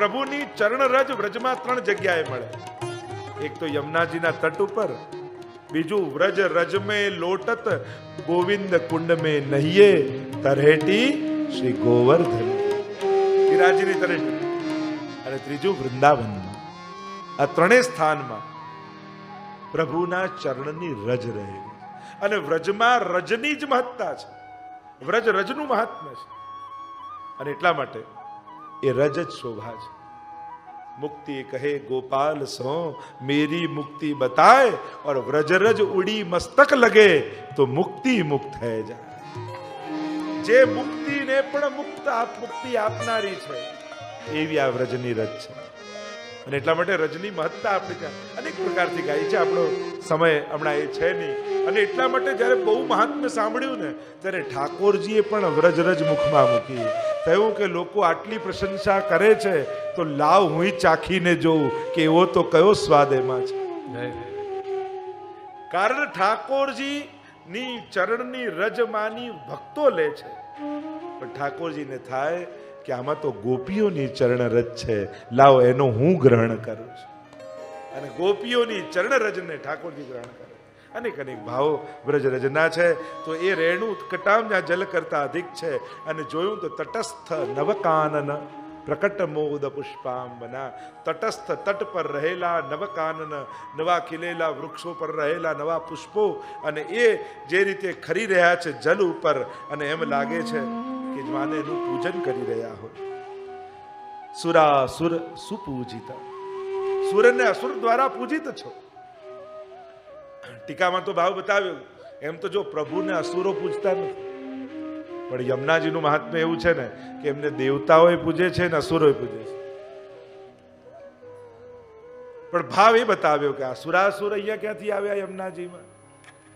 પ્રભુની ચરણરજ વ્રજમાં ત્રણ જગ્યાએ મળે એક તો યમુનાજીના તટ ઉપર, બીજું વ્રજ રજ મે લોટત, ગોવિંદ કુંડ મે નહીએ તરહેટી શ્રી ગોવર્ધન. ગિરાજીની તરહેટી. અને ત્રીજું વૃંદાવનમાં. આ ત્રણેય સ્થાનમાં પ્રભુના ચરણની રજ રહેલી. અને વ્રજમાં રજની જ મહત્તા છે. વ્રજ રજનું મહાત્મ્ય છે. અને એટલા માટે એ રજ જ શોભા છે. મુક્તિ કહે, ગોપાલ સો, મેરી મુક્તિ બતાય ઓર વ્રજરજ ઉડી મસ્તક લગે, તો મુક્તિ મુક્ત થઈ જાય. જે મુક્તિને પણ મુક્ત મુક્તિ આપનારી છે, એવી આ વ્રજની રજ છે. અને એટલા માટે રજની મહત્તા આપણે ત્યાં અનેક પ્રકારથી ગાય છે. આપણો સમય હમણાં એ છે નહીં. અને એટલા માટે જ્યારે બહુ મહાત્મ્ય સાંભળ્યું ને, ત્યારે ઠાકોરજીએ પણ વ્રજ રજ મુખમાં મૂકી. થયું કે લોકો આટલી પ્રશંસા કરે છે તો લાવ હું ચાખીને જોઉં કે એવો તો કયો સ્વાદ એમાં છે. કારણ ઠાકોરજી ની ચરણની રજમાની ભક્તો લે છે. પણ ઠાકોરજીને થાય કે આમાં તો ગોપીઓની ચરણ રજ છે. લાવ એનો હું ગ્રહણ કરું છું. અને ગોપીઓની ચરણ રજને ઠાકોરજી ગ્રહણ કરે. અનેક અનેક ભાવો વ્રજ છે. તો એ રેણુ કટામ જ્યાં જલ કરતા અધિક છે. અને જોયું તો તટસ્થ નવકાનન પ્રકટ મોદ પુષ્પાંબના. તટસ્થ તટ પર રહેલા નવકાનન, નવા ખીલેલા વૃક્ષો પર રહેલા નવા પુષ્પો અને એ જે રીતે ખરી રહ્યા છે જલ ઉપર અને એમ લાગે છે કે માને એનું પૂજન કરી રહ્યા હોય. સુરાસુર સુપૂજિત. સુર ને અસુર દ્વારા પૂજિત છો. ટીકામાં તો ભાવ બતાવ્યો. એમ તો જો પ્રભુને અસુરો પૂજતા નથી. પણ યમુનાજીનું મહાત્મ્ય એવું છે ને કે એમને દેવતાઓએ પૂજે છે ને અસુરોએ પૂજે છે. પણ ભાવ એ બતાવ્યો કે આ સુરાસુર અહીંયા ક્યાંથી આવ્યા યમુનાજીમાં?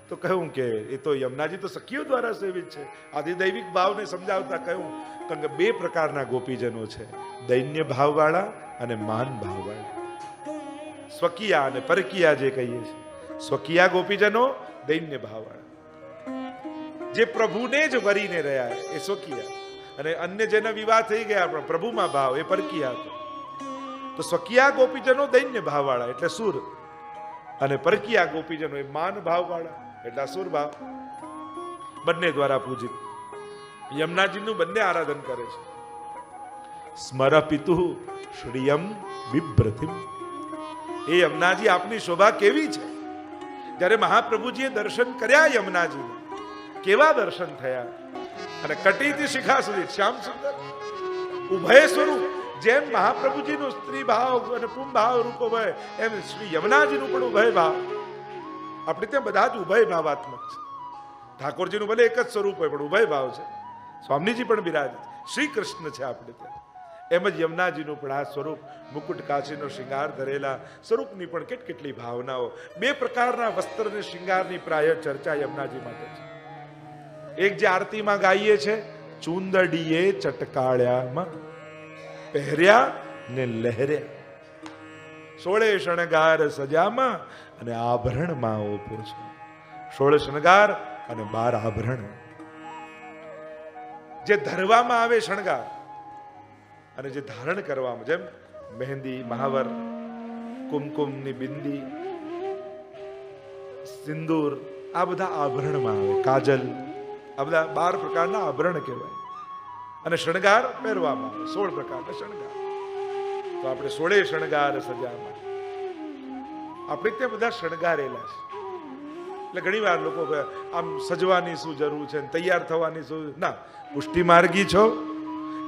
તો કહ્યું કે એ તો યમુનાજી તો સખીઓ દ્વારા સેવિત છે. આદિદૈવિક ભાવને સમજાવતા કહ્યું, કારણ કે બે પ્રકારના ગોપીજનો છે. દૈન્ય ભાવવાળા અને માન ભાવવાળા. સ્વકીયા અને પરકીયા જે કહીએ છીએ. સ્વકીયા ગોપીજનો દૈન્ય ભાવવાળા જે પ્રભુને જ વરીને રહ્યા એ સ્વકીયા. અને અન્ય જેના વિવાહ થઈ ગયા પણ પ્રભુમાં ભાવ એ પરકીયા હતો. તો સ્વકીયા ગોપીજનો દૈન્ય ભાવવાળા એટલે સુર. અને પરકીયા ગોપીજનો એ માન ભાવવાળા એટલે અસુર ભાવ. બંને દ્વારા પૂજિત. યમુનાજીનું બંને આરાધન કરે છે. સ્મર પિતુ શ્રીયમ વિભ્રતિમ. એ યમુનાજી આપની શોભા કેવી છે? જ્યારે મહાપ્રભુજીએ દર્શન કર્યા યમુનાજીને, કેવા દર્શન થયા? અને કટીથી શિખા સુધી, શ્યામ સુંદર, ઉભય સ્વરૂપ, જેમ મહાપ્રભુજીનું સ્ત્રી ભાવ અને પુમ ભાવ રૂપ હોય, એમ શ્રી યમુનાજીનું પણ ઉભય ભાવ. આપણે ત્યાં બધા જ ઉભય ભાવાત્મક છે. ઠાકોરજીનું ભલે એક જ સ્વરૂપ હોય, પણ ઉભય ભાવ છે. સ્વામીજી પણ બિરાજ શ્રી કૃષ્ણ છે આપણે ત્યાં. એમ જ યમુનાજીનું પણ આ સ્વરૂપ, મુકુટ કાચીનો શિંગાર ધરેલા સ્વરૂપની પણ કેટ ભાવનાઓ. બે પ્રકારના વસ્ત્ર અને શિંગારની પ્રાય ચર્ચા યમુનાજી માટે છે. એક જે આરતીમાં ગાઈએ છે, ચુંદડીએ ચટકાળ્યામાં પહેર્યા ને લહેર્યા. સોળે શણગાર સજામાં અને આભરણમાં ઓપો છે. સોળ શણગાર અને બાર આભરણ. જે ધરવામાં આવે શણગાર અને જે ધારણ કરવામાં જેમ મહેંદી, મહાવર, કુમકુમની બિંદી, સિંદૂર, આ બધા આભરણમાં આવે, કાજલ, આ બધા બાર પ્રકારના આભરણ કહેવાય. અને શણગાર પહેરવામાં આવે, સોળ પ્રકારના શણગાર. તો આપણે સોળે શણગાર સજામાં. આપણે ત્યાં બધા શણગારેલા છે. એટલે ઘણી વાર લોકો આમ સજવાની શું જરૂર છે? તૈયાર થવાની શું? ના પુષ્ટિ માર્ગી છો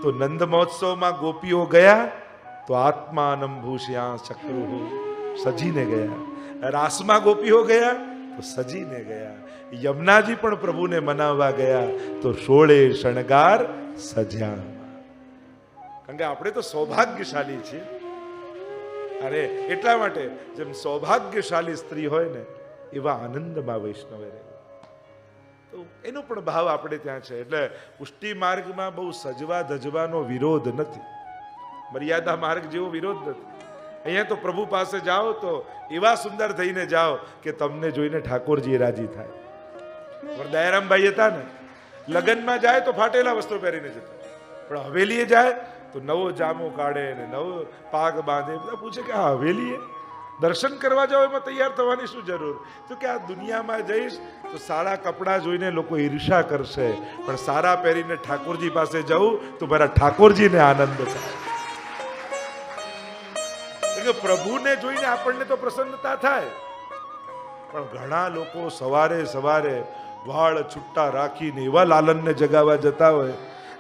તો નંદ મહોત્સવમાં ગોપીઓ ગયા તો આત્માનમ ભૂષ્યા ચક્રુ સજીને ગયા રાસમાં ગોપીઓ ગયા તો સજીને ગયા યમુનાજી પણ પ્રભુને મનાવવા ગયા તો સોળે શણગાર સજ્યા કારણ કે આપણે તો સૌભાગ્યશાળી છીએ। અરે એટલા માટે જેમ સૌભાગ્યશાળી સ્ત્રી હોય ને, એવા આનંદમાં વૈષ્ણવે રહે। તો એનો પણ ભાવ આપણે ત્યાં છે. એટલે પુષ્ટિ માર્ગમાં બહુ સજવા ધજવાનો વિરોધ નથી. મર્યાદા માર્ગ જેવો વિરોધ નથી. અહીંયા તો પ્રભુ પાસે જાઓ તો એવા સુંદર થઈને જાઓ કે તમને જોઈને ઠાકોરજી રાજી થાય. પણ દયારામભાઈ હતા ને, લગ્નમાં જાય તો ફાટેલા વસ્ત્રો પહેરીને જતા. પણ હવેલીએ જાય તો નવો જામો કાઢે ને નવો પાગ બાંધે. બધા પૂછે કે આ હવેલી એ દર્શન કરવા જાઓ એમાં તૈયાર થવાની શું જરૂર? તો કે આ દુનિયામાં જઈશ તો સારા કપડાં જોઈને લોકો ઈર્ષા કરશે. પણ સારા પહેરીને ઠાકોરજી પાસે જવું તો મારા ઠાકોરજીને આનંદ થાય. પ્રભુને જોઈને આપણને તો પ્રસન્નતા થાય. પણ ઘણા લોકો સવારે સવારે વાળ છુટ્ટા રાખીને એવા લાલનને જગાવવા જતા હોય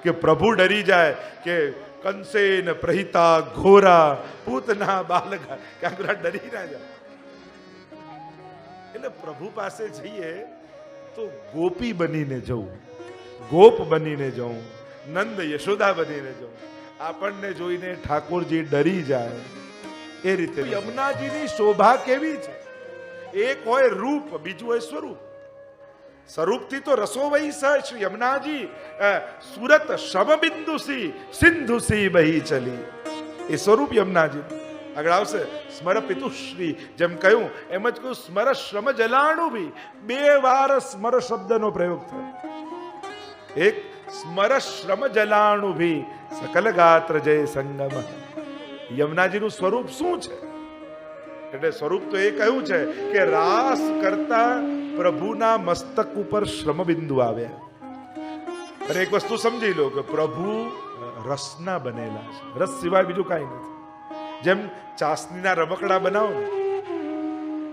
કે પ્રભુ ડરી જાય કે કંસેન પ્રહિતા ઘોરા પૂતના બાલગા કાંગરા ડરી ના જાય. એટલે પ્રભુ પાસે જઈએ તો ગોપી બનીને જવું ગોપ બનીને જવું નંદ યશોદા બનીને જવું. આપણને જોઈને ઠાકોરજી ડરી જાય. એ રીતે યમુનાજીની શોભા કેવી છે? એક હોય રૂપ બીજું હોય સ્વરૂપ. સ્વરૂપથી તો રસોવઈ સ યમુનાજી. સુરત શમબિંદુસી સિંધુસી બહી ચલી. એ સ્વરૂપ યમુનાજી. આગળ આવશે. સ્મર પિતુશ્રી જેમ કહ્યું, એમ જ કહ્યું, સ્મર શ્રમ જલાણું બી બે વાર સ્મર શબ્દનો પ્રયોગ થયો. એક, સ્મર શ્રમ જલાણુ ભી, સકલ ગાત્ર જય સંગમ. યમુનાજીનું સ્વરૂપ શું છે? એટલે સ્વરૂપ તો એ કહ્યું છે કે રાસ કરતા પ્રભુના મસ્તક ઉપર શ્રમ બિંદુ આવ્યા અને એક વસ્તુ સમજી લો કે પ્રભુ રસના બનેલા છે. રસ સિવાય બીજું કાંઈ નથી. જેમ ચાસણીના રમકડા બનાવો ને,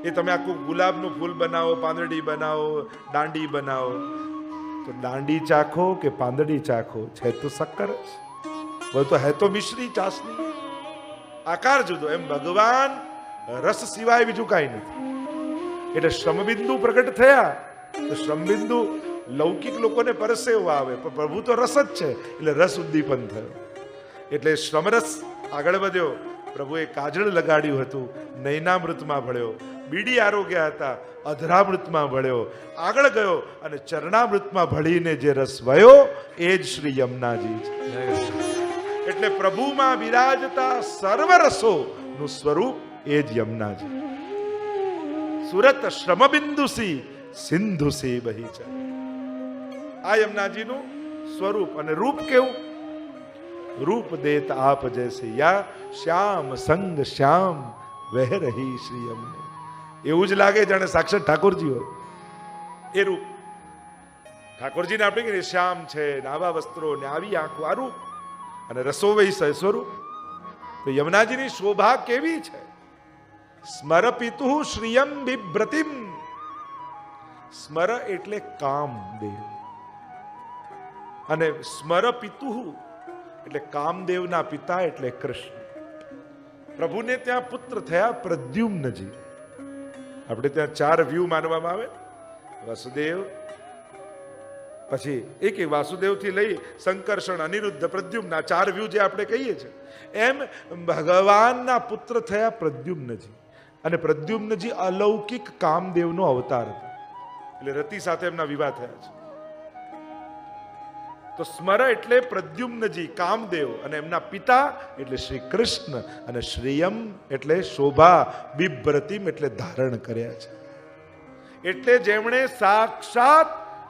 એ તમે આખું ગુલાબનું ફૂલ બનાવો, પાંદડી બનાવો, દાંડી બનાવો, તો દાંડી ચાખો કે પાંદડી ચાખો, છે તો શક્કર જ. બોલ તો, હે તો મિશ્રી ચાસણી. આકાર જુદો. એમ ભગવાન રસ સિવાય બીજું કાંઈ નથી. એટલે શ્રમબિંદુ પ્રગટ થયા. તો શ્રમબિંદુ લૌકિક લોકોને પરસેવો આવે. પણ પ્રભુ તો રસ જ છે. એટલે રસ ઉદ્દીપન થયો. એટલે શ્રમરસ આગળ વધ્યો. પ્રભુએ કાજળ લગાડ્યું હતું. નૈનામૃતમાં ભળ્યો. બીડી આરોગ્ય હતા. અધરામૃતમાં ભળ્યો. આગળ ગયો અને ચરણામૃતમાં ભળીને જે રસ વયો, એ જ શ્રી યમુનાજી. એટલે પ્રભુમાં બિરાજતા સર્વ રસો નું સ્વરૂપ એ જ યમુનાજી. સુરત શ્રમબિંદુસી સિંધુસી બહી છે. આ યમુનાજીનું સ્વરૂપ અને રૂપ કેવું? રૂપ દેત આપ જૈસે યા શ્યામ સંગ શ્યામ વહ રહી શ્રી અમને એવું જ લાગે જાણે સાક્ષાત ઠાકોરજી હોય. એ રૂપ. ઠાકોરજીને આપણે કહીએ શ્યામ છે ને આવા વસ્ત્રો ને આવી આંખો, આ રૂપ. અને રસોવઈ સ્વરૂપ. તો યમુનાજીની શોભા કેવી છે? સ્મર પિતુ શ્રિયમ બિભ્રતિમ. સ્મર એટલે કામદેવ અને સ્મર પિતુ એટલે કામદેવના પિતા એટલે કૃષ્ણ. પ્રભુને ત્યાં પુત્ર થયા પ્રદ્યુમ્નજી. આપણે ત્યાં ચાર વ્યૂ માનવામાં આવે. વસુદેવ, પછી એક વાસુદેવથી લઈ સંકર્ષણ, અનિરુદ્ધ, પ્રદ્યુમ્ન ચાર વ્યૂ જે આપણે કહીએ છીએ, એમ ભગવાનના પુત્ર થયા પ્રદ્યુમ્નજી. અને પ્રદ્યુમ્નજી અલૌકિક કામદેવનો અવતાર હતો. એટલે રતિ સાથે એમના વિવાહ થયા છે. તો સ્મર એટલે પ્રદ્યુમ્નજી, કામદેવ અને એમના પિતા એટલે શ્રી કૃષ્ણ અને શ્રીયમ એટલે શોભા, બિભ્રતિમ એટલે ધારણ કર્યા છે. એટલે જેમણે સાક્ષાત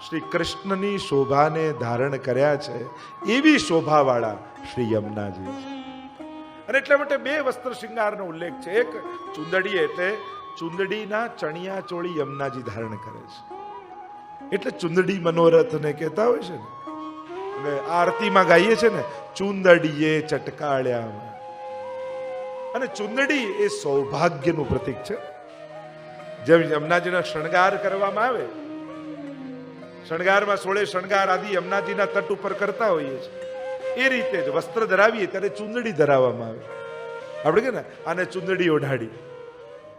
શ્રી કૃષ્ણની શોભાને ધારણ કર્યા છે, એવી શોભાવાળા શ્રી યમુનાજી છે. અને એટલા માટે બે વસ્ત્ર શૃંગારનો ઉલ્લેખ છે. એક ચુંદડી એટલે ચુંદડીના ચણિયા ચોળી યમુનાજી ધારણ કરે છે. એટલે ચુંદડી મનોરથને કહેતા હોય છે ને. અને આરતીમાં ગાઈએ છે ને, ચુંદડીએ ચટકાળ્યા અને ચુંદડી એ સૌભાગ્યનું પ્રતીક છે. જેમ યમુનાજીનો શણગાર કરવામાં આવે, શણગારમાં સોળે શણગાર આદિ યમુનાજીના તટ ઉપર કરતા હોઈએ છીએ. એ રીતે જ વસ્ત્ર ધરાવીએ ત્યારે ચુંદડી ધરાવવામાં આવે. આપણે કે ને આને ચુંદડી ઓઢાડી.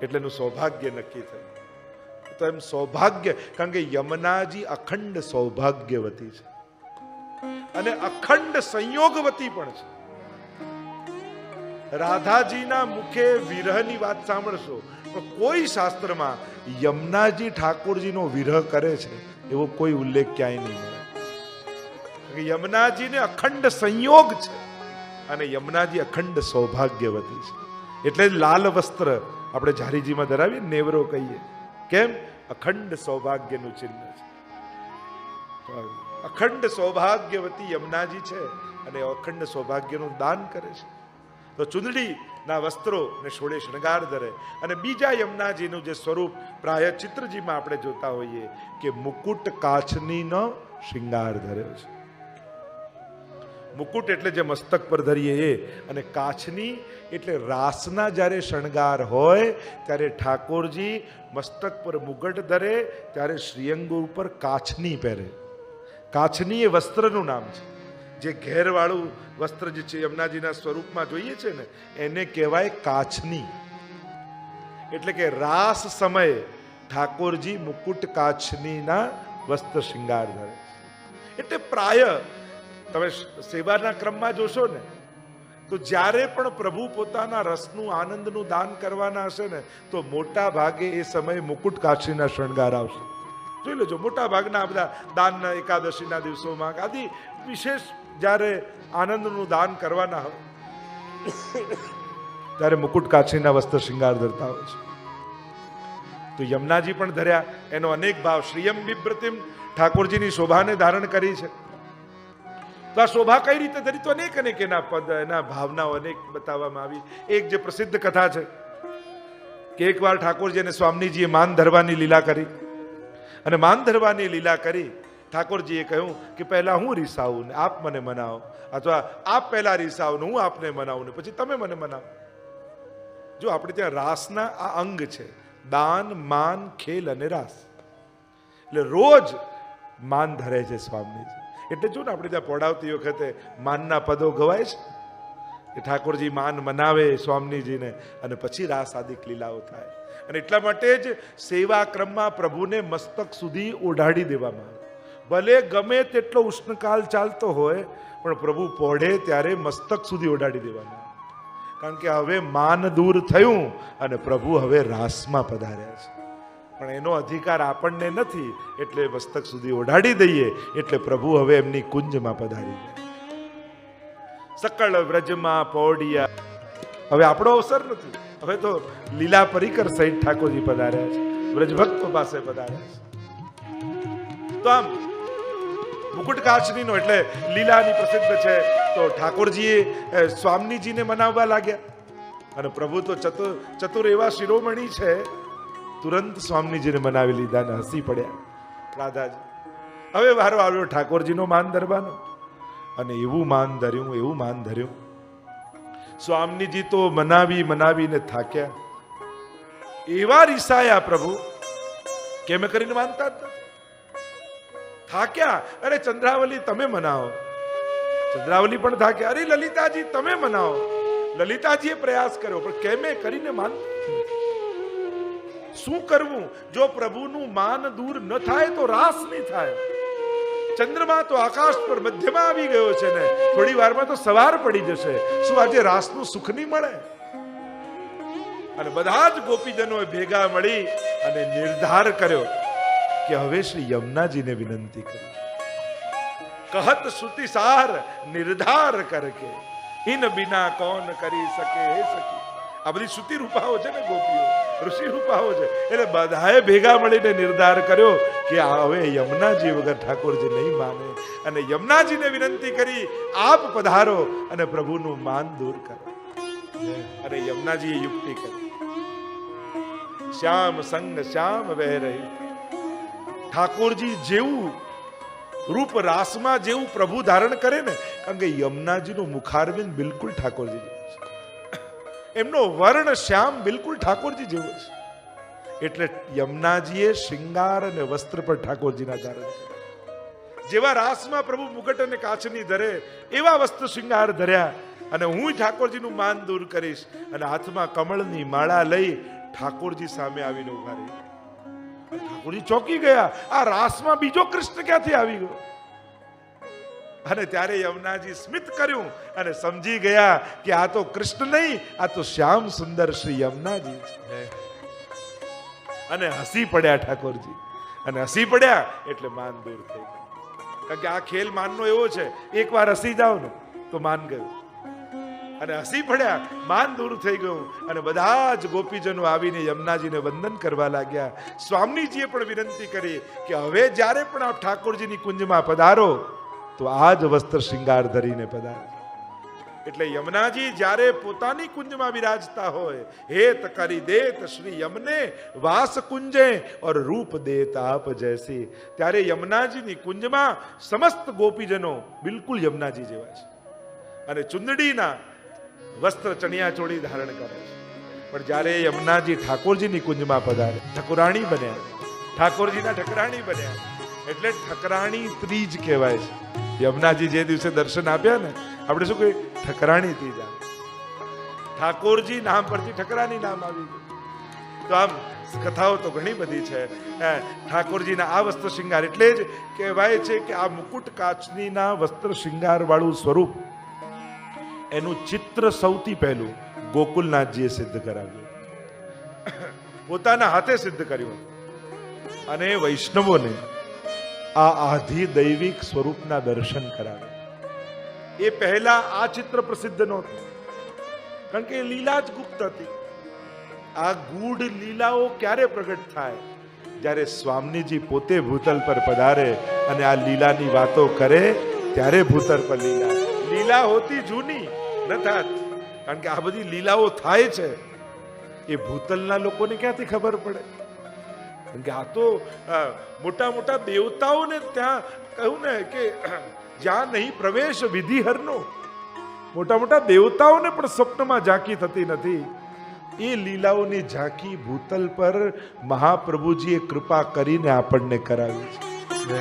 એટલે એનું સૌભાગ્ય નક્કી થયું. તો એમ સૌભાગ્ય, કારણ કે યમુનાજી અખંડ સૌભાગ્યવતી છે. અને અખંડ સંયોગવતી પણ છે. રાધાજીના મુખે વિરહની વાત સાંભળશો પણ કોઈ શાસ્ત્રમાં યમુનાજી ઠાકોરજીનો વિરહ કરે છે, એવો કોઈ ઉલ્લેખ ક્યાંય નહીં મળે યમુનાજીને અખંડ સંયોગ છે. અને યમુનાજી અખંડ સૌભાગ્યવતી છે. એટલે લાલ વસ્ત્ર આપણે ઝારીજીમાં ધરાવીએ, નેવરો કહીએ. કેમ? અખંડ સૌભાગ્યનું ચિહ્ન છે. અખંડ સૌભાગ્યવતી યમુનાજી છે અને અખંડ સૌભાગ્યનું દાન કરે છે. તો ચુંદડીના વસ્ત્રો ને સોળે શણગાર ધરે. અને બીજા યમુનાજીનું જે સ્વરૂપ પ્રાય ચિત્રજીમાં આપણે જોતા હોઈએ કે મુકુટ કાચનીનો શૃંગાર ધર્યો છે. મુકુટ એટલે જે મસ્તક પર ધરીએ એ. અને કાચની એટલે રાસના જ્યારે શણગાર હોય, ત્યારે ઠાકોરજી મસ્તક પર મુગટ ધરે, ત્યારે શ્રીઅંગ ઉપર કાચની પહેરે. કાચની એ વસ્ત્રનું નામ છે. જે ઘેરવાળું વસ્ત્ર જે છે, યમુનાજીના સ્વરૂપમાં જોઈએ છે ને, એને કહેવાય કાચની. એટલે કે રાસ સમયે ઠાકોરજી મુકુટ કાચનીના વસ્ત્ર શૃંગાર ધરે એટલે પ્રાય તમે સેવાના ક્રમમાં જોશો ને, તો જ્યારે પણ પ્રભુ પોતાના રસનું, આનંદનું દાન કરવાના હશે ને, તો મોટા ભાગે એ સમયે મુકુટ કાશીના શણગાર આવશે. જોઈ લેજો, મોટા ભાગના બધા દાનના એકાદશીના દિવસોમાં, આદિ વિશેષ જ્યારે આનંદનું દાન કરવાના હોય, ત્યારે મુકુટ કાછીના વસ્ત્ર શૃંગાર ધરતા હોય છે. તો યમુનાજી પણ ધર્યા, એનો અનેક ભાવ. શ્રીયમ બિબ્રતિમ ઠાકોરજીની શોભાને ધારણ કરી છે. તો આ શોભા કઈ રીતે ધરી? તો અનેક અનેક એના પદ, એના ભાવનાઓ અનેક બતાવવામાં આવી. એક જે પ્રસિદ્ધ કથા છે કે એકવાર ઠાકોરજી અને સ્વામીજીએ માન ધરવાની લીલા કરી. અને માન ધરવાની લીલા કરી ઠાકોરજીએ કહ્યું કે પહેલાં હું રીસાવું ને આપ મને મનાવો. અથવા આપ પહેલાં રીસાવો ને હું આપને મનાવું ને પછી તમે મને મનાવો. જો આપણે ત્યાં રાસના આ અંગ છે, દાન, માન, ખેલ અને રાસ. એટલે રોજ માન ધરે છે સ્વામીજી. એટલે જો ને આપણે ત્યાં પડાવતી વખતે માનના પદો ગવાય છે? એ ઠાકોરજી માન મનાવે સ્વામીજીને અને પછી રાસ આદિક લીલાઓ થાય. અને એટલા માટે જ સેવા ક્રમમાં પ્રભુને મસ્તક સુધી ઓઢાડી દેવામાં આવે. ભલે ગમે તેટલો ઉષ્ણકાલ ચાલતો હોય, પણ પ્રભુ પોઢે ત્યારે મસ્તક સુધી ઓઢાડી આવે. કારણ કે હવે માન દૂર થયું અને પ્રભુ હવે રાસમાં પધાર્યા છે. પણ એનો અધિકાર આપણને નથી, એટલે મસ્તક સુધી ઓઢાડી દઈએ, એટલે પ્રભુ હવે એમની કુંજમાં પધારી જાય. સકળ વ્રજમાં પૌડિયા હવે આપણો અવસર નથી. હવે તો લીલા પરિકર સહિત ઠાકોરજી પધાર્યા છે. વ્રજભક્તો પાસે પધાર્યા છે. તો આમ મુકુટ કાચનીનો એટલે લીલાની પ્રસિદ્ધ છે, તો ઠાકોરજીએ સ્વામીજીને મનાવવા લાગ્યા. અને પ્રભુ તો ચતુર ચતુર એવા શિરોમણી છે તુરંત સ્વામીજીને મનાવી લીધા ને હસી પડ્યા. રાધાજી, હવે વારો આવ્યો ઠાકોરજીનો માન ધરવાનો. અને એવું માન ધર્યું, એવું માન ધર્યું. સ્વામીજી તો મનાવી, મનાવીને થાક્યા. એવા રીસાયા પ્રભુ, કેમ કરીને માનતા જ થાક્યા. અરે ચંદ્રાવલી, તમે મનાવો. ચંદ્રાવલી પણ થાક્યા. અરે લલિતાજી, તમે મનાવો. લલિતાજીએ પ્રયાસ કર્યો, પણ કેમે કરીને માન શું કરવું? જો પ્રભુનું માન દૂર ન થાય તો રાસ નહીં થાય. ચંદ્રમા તો આકાશ પર મધ્યમાં આવી ગયો છે ને, થોડી વારમાં તો સવાર પડી જશે. શું આજે રાસનું સુખ નહીં મળે? અને બધા જ ગોપીજનો ભેગા મળી અને નિર્ધાર કર્યો કે હવે શ્રી યમુનાજીને વિનંતી કરી. કહત શ્રુતિ સાર નિર્ધાર કરકે ઇન બિના કોણ કરી શકે હે સખી? આ બધી શ્રુતિ રૂપાઓ છે ને ગોપીઓ. ઋષિ રૂપાઓ છે. એટલે બધાએ ભેગા મળીને નિર્ધાર કર્યો કે હવે યમુનાજી વગર ઠાકોરજી નહીં માને. અને યમુનાજીને વિનંતી કરી, આપ પધારો અને પ્રભુનું માન દૂર કરો. અને યમુનાજીએ યુક્તિ કરી. શ્યામ સંગ શ્યામ વહે રહી ઠાકોરજી જેવું રૂપ રાસમાં જેવું પ્રભુ ધારણ કરે ને, કારણ કે યમુનાજીનું મુખારબિંદ બિલકુલ ઠાકોરજી એમનો વર્ણ શ્યામ બિલકુલ ઠાકોરજી જેવો છે. એટલે યમુનાજીએ શિંગાર અને વસ્ત્ર પર ઠાકોરજીના ધારણ જેવા રાસમાં પ્રભુ મુગટ અને કાચની ધરે, એવા વસ્ત્ર શૃંગાર ધર્યા અને હું ઠાકોરજીનું માન દૂર કરીશ અને હાથમાં કમળની માળા લઈ ઠાકોરજી સામે આવીને ઊભા રહી ઠાકોરજી ચોકી ગયા. આ રાસમાં બીજો કૃષ્ણ ક્યાંથી આવી ગયો? અને ત્યારે યમુનાજી સ્મિત કર્યું અને સમજી ગયા કે આ તો કૃષ્ણ નહીં આ તો શ્યામ સુંદર શ્રી યમુનાજી છે. અને હસી પડ્યા ઠાકોરજી. અને હસી પડ્યા એટલે માન દૂર થઈ ગયું. કારણ કે આ ખેલ માનનો એવો છે એકવાર હસી જાઓ ને તો માન ગયું. અને હસી પડ્યા માન દૂર થઈ ગયું અને બધા જ ગોપીજનો આવીને યમુનાજીને વંદન કરવા લાગ્યા. સ્વામીજીએ પણ વિનંતી કરી કે હવે જ્યારે પણ આપ ઠાકોરજીની કુંજમાં પધારો તો આ જ વસ્ત્ર શૃંગાર ધરીને પધારે. એટલે યમુનાજી જ્યારે પોતાની કુંજમાં બિરાજતા હોય હેત કરી દેત શ્રી યમને, વાસ કુંજે ઓર રૂપ દેત આપ જૈસી ત્યારે યમુનાજીની કુંજમાં સમસ્ત ગોપીજનો બિલકુલ યમુનાજી જેવા છે. અને ચુંદડીના વસ્ત્ર ચણિયા ચોળી ધારણ કરે છે. પણ જ્યારે યમુનાજી ઠાકોરજીની કુંજમાં પધારે, ઠકુરાણી બન્યા. ઠાકોરજીના ઠકરાણી બન્યા. એટલે ઠકરાણી ત્રીજ કહેવાય છે. યમુનાજી જે દિવસે દર્શન આપ્યા ને, આપણે શું કહીએ ઠકરાણી થઈ જાય ઠાકોરજી નામ પરથી ઠકરાની નામ આવી ગયું. તો આમ કથાઓ તો ઘણી બધી છે. ઠાકોરજીના આ વસ્ત્ર શૃંગાર એટલે જ કહેવાય છે કે આ મુકુટ કાચનીના વસ્ત્ર શૃંગાર વાળું સ્વરૂપ, એનું ચિત્ર સૌથી પહેલું ગોકુલનાથજીએ સિદ્ધ કરાવ્યું. પોતાના હાથે સિદ્ધ કર્યું. અને વૈષ્ણવોને આ આધિ દૈવિક સ્વરૂપના દર્શન કરાવે. એ પહેલા આ ચિત્ર પ્રસિદ્ધ નહોતું. કારણ કે લીલા જ ગુપ્ત હતી. આ ગૂઢ લીલાઓ ક્યારે પ્રગટ થાય? જ્યારે સ્વામીજી પોતે ભૂતલ પર પધારે અને આ લીલાની વાતો કરે, ત્યારે ભૂતલ પર લીલા. લીલા હોતી જૂની ન થાત કારણ કે આ બધી લીલાઓ થાય છે. એ ભૂતલના લોકોને ક્યાંથી ખબર પડે? આ તો મોટા મોટા દેવતાઓને ત્યાં કહ્યું ને કે જ્યાં નહીં પ્રવેશ વિધિહરનો. મોટા મોટા દેવતાઓને પણ સ્વપ્નમાં ઝાંકી થતી નથી. એ લીલાઓની ઝાંકી ભૂતલ પર મહાપ્રભુજીએ કૃપા કરીને આપણને કરાવી છે.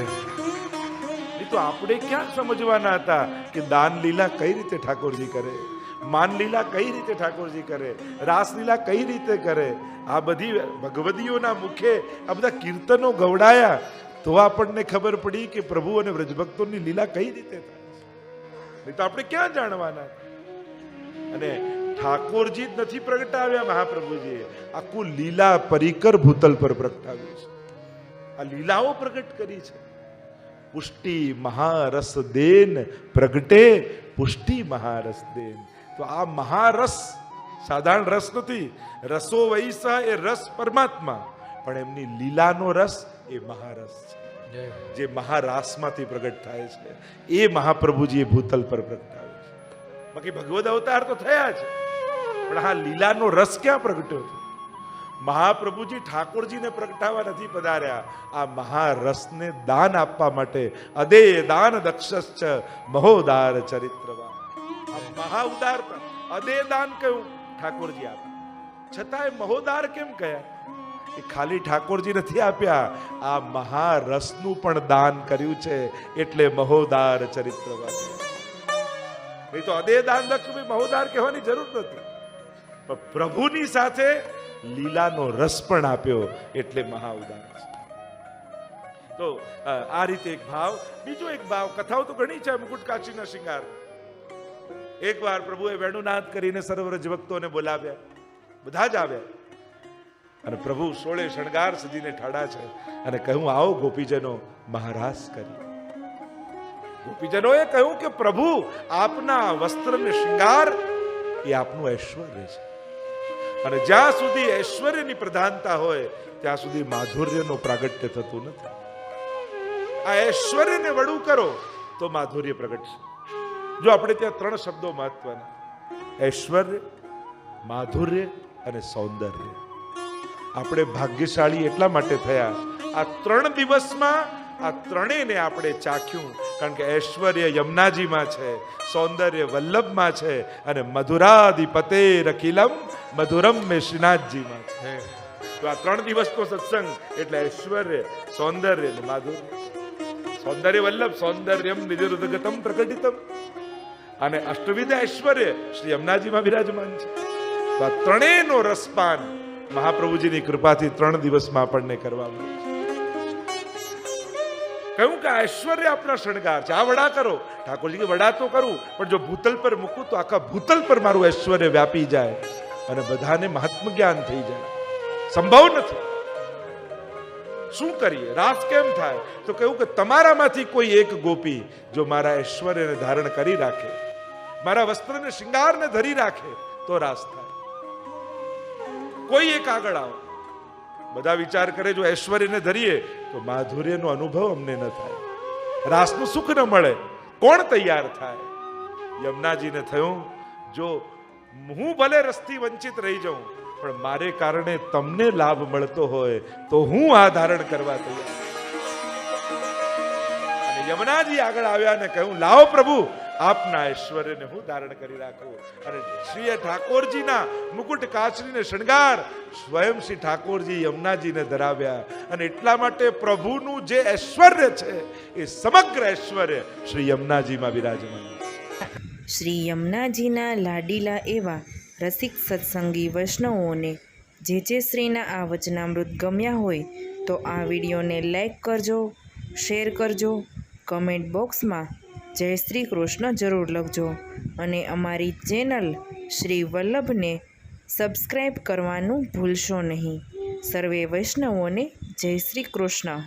એ તો આપણે ક્યાં સમજવાના હતા કે દાન લીલા કઈ રીતે ઠાકોરજી કરે? માન લીલા કઈ રીતે ઠાકોરજી કરે? રાસલીલા કઈ રીતે કરે? આ બધી ભગવદીઓના મુખે આ બધા કીર્તનો ગવડાયા તો આપણને ખબર પડી કે પ્રભુ અને વ્રજભક્તોની લીલા કઈ રીતે થાય નહીં તો આપણે ક્યાં જાણવાના? અને ઠાકોરજી જ નથી પ્રગટાવ્યા મહાપ્રભુજીએ. આખું લીલા પરિકર ભૂતલ પર પ્રગટાવ્યું છે. આ લીલાઓ પ્રગટ કરી છે. પુષ્ટિ મહારસ દેન પ્રગટે પુષ્ટિ મહારસ દેન. તો આ મહારસ સાધારણ રસ નથી. રસો વૈસા એ રસ પરમાત્મા પણ એમની લીલાનો રસ એ મહારસ છે. જે મહારાસમાંથી પ્રગટ થાય છે. એ મહાપ્રભુજી એ ભૂતલ પર પ્રગટાવ્યો છે. બાકી ભગવદ અવતાર તો થયા છે પણ આ લીલાનો રસ ક્યાં પ્રગટ્યો છે? મહાપ્રભુજી ઠાકોરજીને પ્રગટાવવા નથી પધાર્યા. આ મહારસને દાન આપવા માટે અદે દાન દક્ષ મહોદાર ચરિત્રવાન. મહા ઉદારતા અદે દાન કહ્યું, ઠાકોરજી આપ્યા છતાંય મહોદાર કેમ કહ્યા એ ખાલી ઠાકોરજી નથી આપ્યા, આ મહારસનું પણ દાન કર્યું છે, એટલે મહોદાર ચરિત્ર ભાઈ તો અદે દાન ભાઈ મહોદાર કહેવાની જરૂર નથી. પણ પ્રભુની સાથે લીલાનો રસ પણ આપ્યો, એટલે મહા ઉદાર છે તો આ રીતે એક ભાવ, બીજો એક ભાવ, કથાઓ તો ઘણી છે, મુકુટ કાશીના શિંગાર એકવાર પ્રભુએ વેણુનાથ કરીને સર્વરજ ભક્તોને બોલાવ્યા. બધા જ આવ્યા. અને પ્રભુ સોળે શણગાર સજીને ઠાડા છે. અને કહ્યું, આવો ગોપીજનો મહારાસ કરી. ગોપીજનોએ કહ્યું કે, પ્રભુ, આપના વસ્ત્રને શિંગાર એ આપનું ઐશ્વર્ય છે. અને જ્યાં સુધી ઐશ્વર્યની પ્રધાનતા હોય, ત્યાં સુધી માધુર્યનું પ્રાગટ્ય થતું નથી. આ ઐશ્વર્યને વડું કરો, તો માધુર્ય પ્રગટશે. જો આપણે ત્યાં ત્રણ શબ્દો મહત્વના. ઐશ્વર્ય માધુર્ય અને સૌંદર્ય. આપણે ભાગ્યશાળી એટલા માટે થયા. આ ત્રણ દિવસમાં આ ત્રણેયને આપણે ચાખ્યું. કારણ કે ઐશ્વર્ય યમુનાજીમાં છે સૌંદર્ય વલ્લભમાં છે અને મધુરાધિપતે રકીલમ મધુરમ મે શ્રીનાથજીમાં છે. તો આ ત્રણ દિવસનો સત્સંગ એટલે ઐશ્વર્ય સૌંદર્ય અને માધુર્ય. સૌંદર્ય વલ્લભ સૌંદર્યમ નિધિરુદગતમ પ્રકટિતમ. અને અષ્ટવિધ ઐશ્વર્ય શ્રી અમનાજીમાં બિરાજમાન છે. તો ત્રણેયનો રસપાન મહાપ્રભુજીની કૃપાથી ત્રણ દિવસમાં આપણને કરવા મળે કહ્યું કે ઐશ્વર્ય આપણા શણગાર છે. આ વડા કરો. ઠાકોરજી વડા તો કરું, પણ જો ભૂતલ પર મૂકું તો આખા ભૂતલ પર મારું ઐશ્વર્ય વ્યાપી જાય અને બધાને મહાત્મ જ્ઞાન થઈ જાય. સંભવ નથી. શું કરીએ? રાસ કેમ થાય? તો કહ્યું કે તમારામાંથી કોઈ એક ગોપી જો મારા ઐશ્વર્યને ધારણ કરી રાખે મારા વસ્ત્રને શિંગારને ધરી રાખે તો રાસ થાય. કોઈ એક આગળ આવો. બધા વિચાર કરે, જો ઐશ્વર્યને ધરીએ, તો માધુર્યનો અનુભવ અમને ન થાય. રાસનું સુખ ન મળે. કોણ તૈયાર થાય? યમુનાજીને થયું, જો હું ભલે રસ્તી વંચિત રહી જાઉં, પણ મારે કારણે તમને લાભ મળતો હોય, તો હું આ ધારણ કરવા તૈયાર. અને યમુનાજી આગળ આવ્યા અને કહ્યું, લાવો પ્રભુ આપના ઐશ્વર્યને હું ધારણ કરી રાખું. અને શ્રી ઠાકોરજીના મુકુટ કાચરીને શણગાર સ્વયં શ્રી ઠાકોરજી યમુનાજીને ધરાવ્યા. અને એટલા માટે પ્રભુનું જે ઐશ્વર્ય છે, એ સમગ્ર ઐશ્વર્ય શ્રી યમુનાજીમાં બિરાજમાન શ્રી યમુનાજીના લાડીલા એવા રસિક સત્સંગી વૈષ્ણવોને જે જે શ્રીના આ વચનામૃત ગમ્યા હોય, તો આ વિડીયોને લાઈક કરજો, શેર કરજો, કમેન્ટ બોક્સમાં જય શ્રી કૃષ્ણ જરૂર લખજો. અને અમારી ચેનલ શ્રી વલ્લભને સબસ્ક્રાઈબ કરવાનું ભૂલશો નહીં. સર્વે વૈષ્ણવોને જય શ્રી કૃષ્ણ.